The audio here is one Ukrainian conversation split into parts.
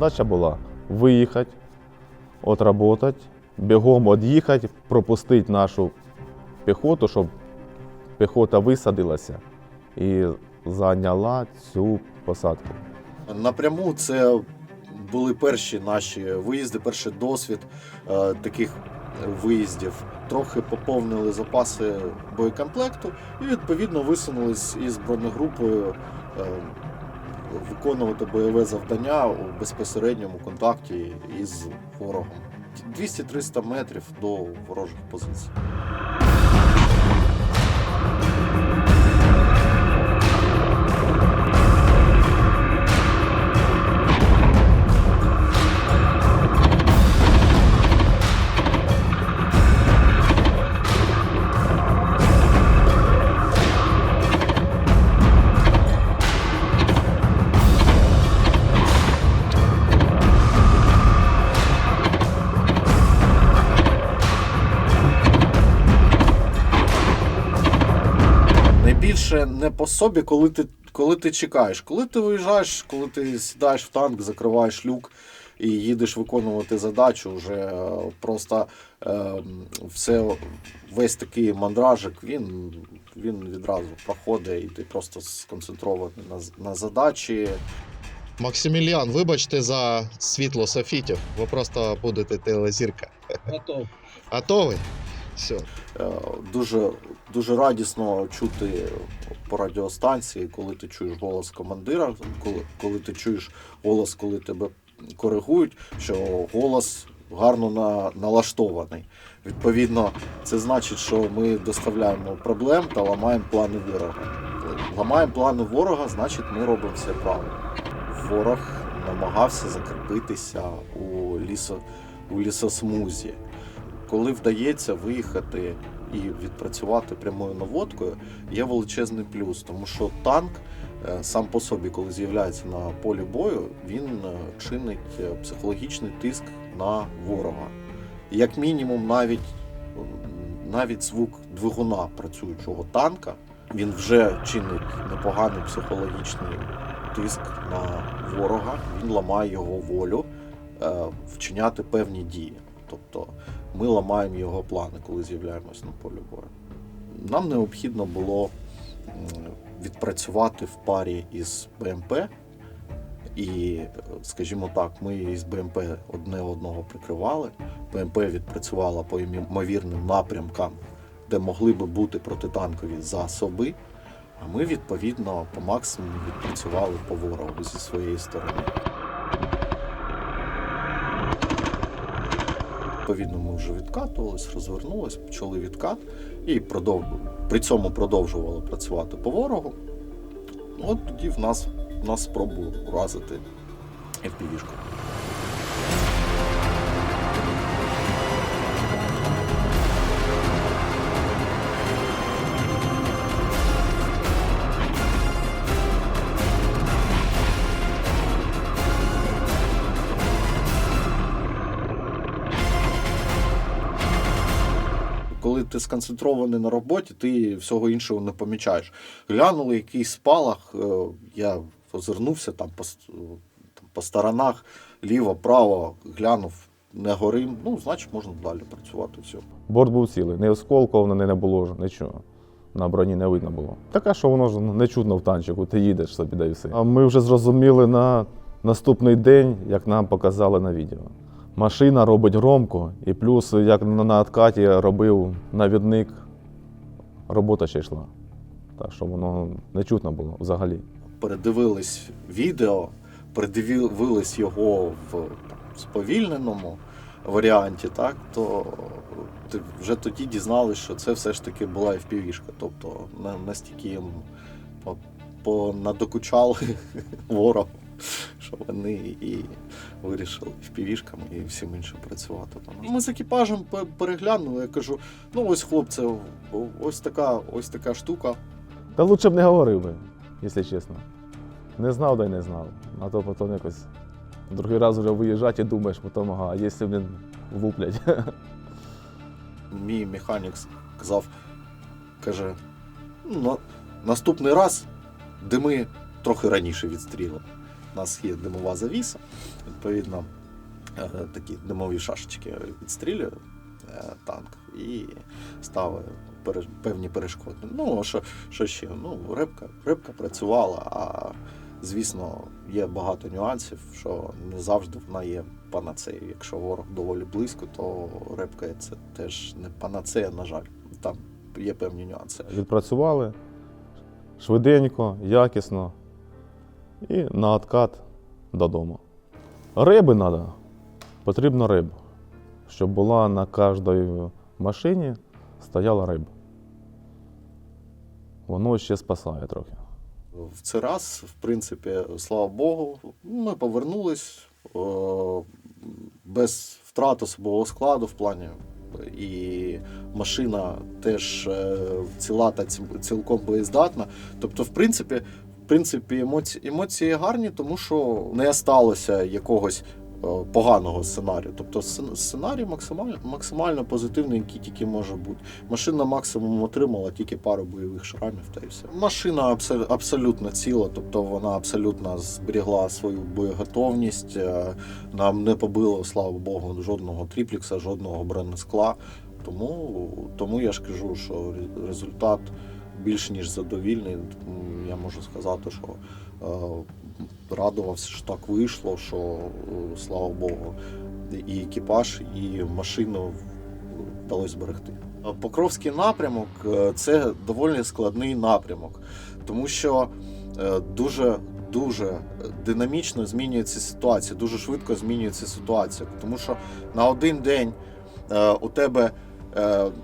Задача була виїхати, отработати, бігом від'їхати, пропустити нашу піхоту, щоб піхота висадилася і зайняла цю посадку. Напряму це були перші наші виїзди, перший досвід е, таких виїздів. Трохи поповнили запаси боєкомплекту і відповідно висунулись із бронегрупою е, виконувати бойове завдання у безпосередньому контакті із ворогом. 200-300 метрів до ворожих позицій. Не по собі, коли ти, коли ти чекаєш. Коли ти виїжджаєш, коли ти сідаєш в танк, закриваєш люк і їдеш виконувати задачу, вже е, просто е, все, весь такий мандражик, він, він відразу проходить, і ти просто сконцентрований на, на задачі. Максиміліан, вибачте за світло софітів. Ви просто будете телезірка. Готов. Готовий? Все. Дуже, дуже радісно чути по радіостанції, коли ти чуєш голос командира, коли, коли ти чуєш голос, коли тебе коригують, що голос гарно на, налаштований. Відповідно, це значить, що ми доставляємо проблем та ламаємо плани ворога. Ламаємо плани ворога, значить, ми робимо все правильно. Ворог намагався закріпитися у, лісо, у лісосмузі коли вдається виїхати і відпрацювати прямою наводкою, є величезний плюс, тому що танк е, сам по собі, коли з'являється на полі бою, він е, чинить е, психологічний тиск на ворога. Як мінімум, навіть, навіть звук двигуна працюючого танка він вже чинить непоганий психологічний тиск на ворога, він ламає його волю вчиняти певні дії. Тобто ми ламаємо його плани, коли з'являємось на полі бою. Нам необхідно було відпрацювати в парі із БМП, і, скажімо так, ми із БМП одне одного прикривали. БМП відпрацювала по ймовірним напрямкам, де могли би бути протитанкові засоби. А ми, відповідно, по максимуму відпрацювали по ворогу зі своєї сторони. Відповідно, ми вже відкатувались, розвернулись, почали відкат і продов... при цьому продовжували працювати по ворогу. От тоді в нас, в нас спробували уразити FPV-шку. Коли ти сконцентрований на роботі, ти всього іншого не помічаєш. Глянули якийсь спалах, е, я озирнувся там по, там по сторонах, ліво, право, глянув, не горим. Ну, значить, можна далі працювати. Все. Борт був цілий, ні осколков не було, ж, нічого. На броні не видно було. Таке, що воно ж не чутно в танчику, ти їдеш собі да і все. А ми вже зрозуміли на наступний день, як нам показали на відео. Машина робить громко, і плюс, як на откаті робив навідник, робота ще йшла. Так що воно не чутно було взагалі. Передивились відео, передивились його в сповільненому варіанті, так, то вже тоді дізнались, що це все ж таки була FPV-шка. Тобто на, настільки їм по, по надокучали ворогу, що вони і вирішили FPV-шками і всім іншим працювати. Ми з екіпажем переглянули, я кажу, ну ось хлопці, ось така, ось така штука. Та лучше б не говорив би, якщо чесно. Не знав, да й не знав. А то потім якось другий раз вже виїжджати і думаєш, потім, ага, а якщо блін, влуплять. мій механік сказав, каже, ну, наступний раз дими трохи раніше відстріли. У нас є димова завіса, відповідно, е, такі димові шашечки відстрілює е, танк і ставить певні перешкоди. Ну, що, що ще? Ну, рибка, рибка працювала, а звісно, є багато нюансів, що не завжди вона є панацеєю. Якщо ворог доволі близько, то рибка це теж не панацея, на жаль. Там є певні нюанси. Відпрацювали швиденько, якісно і на откат додому. Риби треба. Потрібно рибу. Щоб була на кожній машині стояла риба. Воно ще спасає трохи. В цей раз, в принципі, слава Богу, ми повернулись о, без втрат особового складу в плані. І машина теж е, ціла та цілком боєздатна. Тобто, в принципі, принципі, емоції, емоції гарні, тому що не сталося якогось е, поганого сценарію. Тобто сценарій максимально, максимально позитивний, який тільки може бути. Машина максимум отримала тільки пару бойових шрамів та й все. Машина абсо- абсолютно ціла, тобто вона абсолютно зберігла свою боєготовність. е, Нам не побило, слава Богу, жодного тріплікса, жодного бронескла. Тому, тому я ж кажу, що результат більш ніж задовільний. Я можу сказати, що е, радувався, що так вийшло, що е, слава Богу, і екіпаж, і машину вдалося зберегти. Покровський напрямок е, це доволі складний напрямок, тому що дуже дуже динамічно змінюється ситуація, дуже швидко змінюється ситуація. Тому що на один день у тебе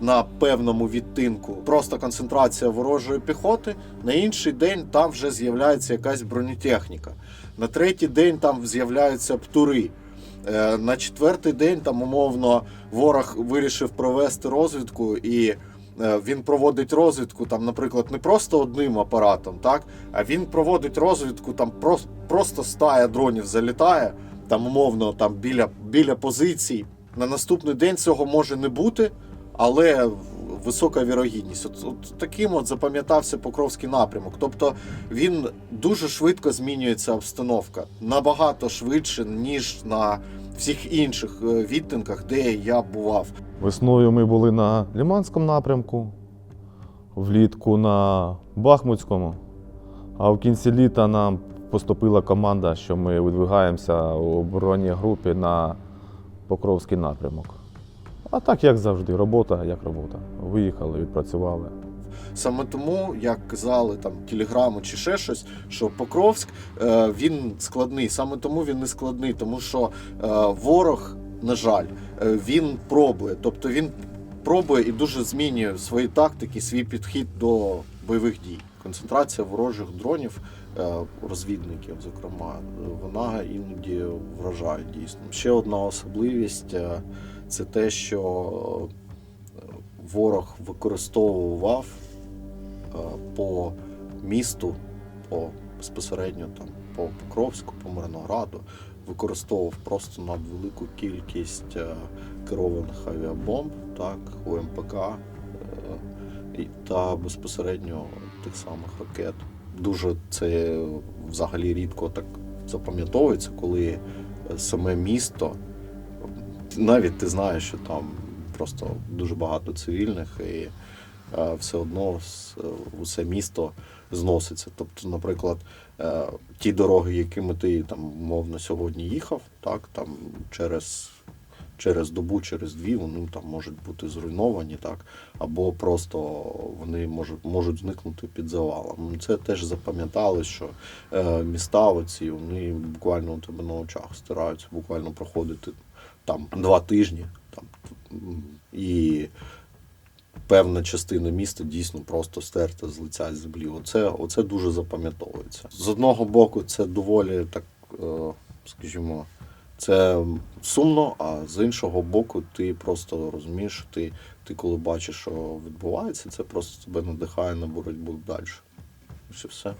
на певному відтинку просто концентрація ворожої піхоти, на інший день там вже з'являється якась бронетехніка. На третій день там з'являються птури. Е, На четвертий день там умовно ворог вирішив провести розвідку, і е, він проводить розвідку там, наприклад, не просто одним апаратом, так, а він проводить розвідку, там просто, просто стая дронів залітає, там умовно там біля, біля позицій. На наступний день цього може не бути, але висока вірогідність. От, от таким от запам'ятався Покровський напрямок. Тобто він дуже швидко змінюється обстановка, набагато швидше, ніж на всіх інших е, відтинках, де я бував. Весною ми були на Ліманському напрямку, влітку на Бахмутському, а в кінці літа нам поступила команда, що ми видвигаємося у оборонній групі на Покровський напрямок. А так, як завжди, робота як робота. Виїхали, відпрацювали. Саме тому, як казали там телеграму чи ще щось, що Покровськ е, він складний. Саме тому він не складний, тому що е, ворог, на жаль, е, він пробує. Тобто він пробує і дуже змінює свої тактики, свій підхід до бойових дій. Концентрація ворожих дронів, розвідників, зокрема, е, вона іноді вражає дійсно. Ще одна особливість е, це те, що е, ворог використовував е, по місту, по безпосередньо там по Покровську, по Мирнограду, використовував просто надвелику кількість е, керованих авіабомб, так, УМПК е, та безпосередньо тих самих ракет. Дуже це взагалі рідко так запам'ятовується, коли е, саме місто, навіть ти знаєш, що там просто дуже багато цивільних і е, все одно е, усе місто зноситься. Тобто, наприклад, ті дороги, якими ти там умовно сьогодні їхав, так там через. Через добу, через дві вони там можуть бути зруйновані, так, або просто вони можуть, можуть зникнути під завалом. Це теж запам'ятали, що е, міста оці вони буквально у тебе на очах стараються буквально проходити там два тижні. Там, і певна частина міста дійсно просто стерта з лиця землі. Оце, оце дуже запам'ятовується. З одного боку, це доволі так, е, скажімо, це сумно, а з іншого боку, ти просто розумієш, що ти, ти коли бачиш, що відбувається, це просто тебе надихає на боротьбу далі. Ось і все.